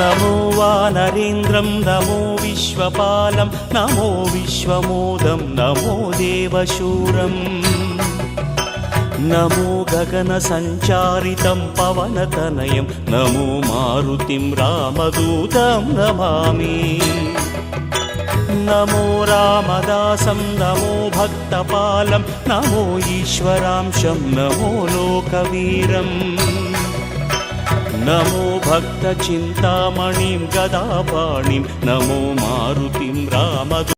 నమో వానరేంద్రం నమో విశ్వపాలం నమో విశ్వమోదం నమో దేవశూరం. నమో గగన సంచారితం పవనతనయం నమో మారుతిం రామదూతం నమామి. నమో రామదాసం నమో భక్తపాలం నమో ఈశ్వరాంశం నమో లోకవీరం. నమో భక్త చింతామణిం గదాపాణిం నమో మారుతిం రామదు